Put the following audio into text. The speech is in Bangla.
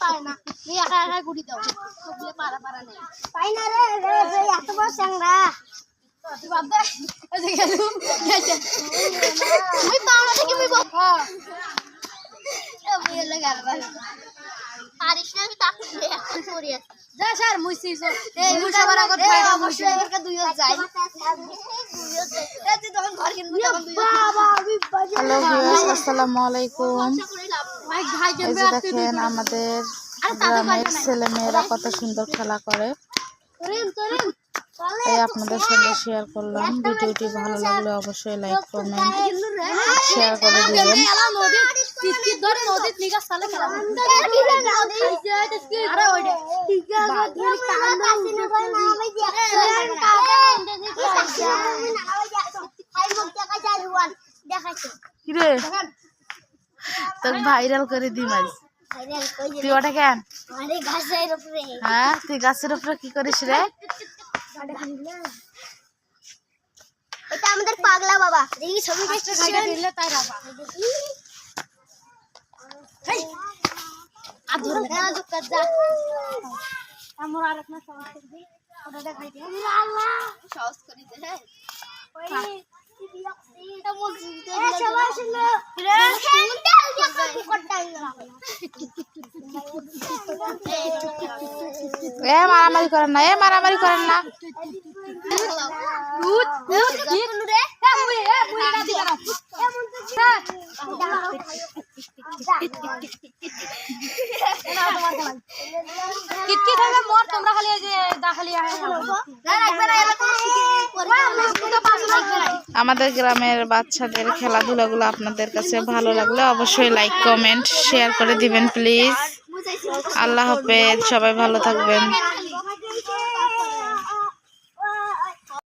পারে না। একা একা গুড়ি দাও। সবগুলো পারা পারা নেই। পাই না রে এত বড় স্যাংরা তুই বাদ দে। এই যে গেলু তুমি পাও না থেকে মুই বাপ এ মুই এলে গাল বাল পারিস না আমি তাকে এখন করি যা স্যার মুই এই উল্টা বড় কথা অবশ্যই এবারকে দুইও যাই তখন ঘর কিনবি বাবা আমি আসসালামু আলাইকুম। এই যে দেখেন আমাদের গ্রামের ছেলে মেয়েরা কত সুন্দর খেলা করে তাই আপনাদের সঙ্গে শেয়ার করলাম ভিডিওটি ভালো লাগলে অবশ্যই লাইক কমেন্ট শেয়ার করে দিবেন নদী তোকে ভাইরাল করে দিম আজ তুই ওটা কেন? আরে ঘাসের উপরে। হ্যাঁ তুই গাছের উপরে কি করিস রে? এটা আমাদের পাগলা বাবা। দেখি ছবি দিলে তাই বাবা। হেই! আর ধরে না। দুকা যা। আমার আর একটা সহজ করে দি। ওটা দেখাই দে। আল্লাহ সহজ করে দে হ্যাঁ। ওই এটা বলছি এ সবাই শুনো এ মারামারি করেন না এ মারামারি করেন না। মোর তোমরা খালি যে দাখালি আমাদের গ্রামের বাচ্চাদের খেলাধুলাগুলো আপনাদের কাছে ভালো লাগলে অবশ্যই লাইক কমেন্ট শেয়ার করে দিবেন প্লিজ আল্লাহ হাফেজ, সবাই ভালো থাকবেন।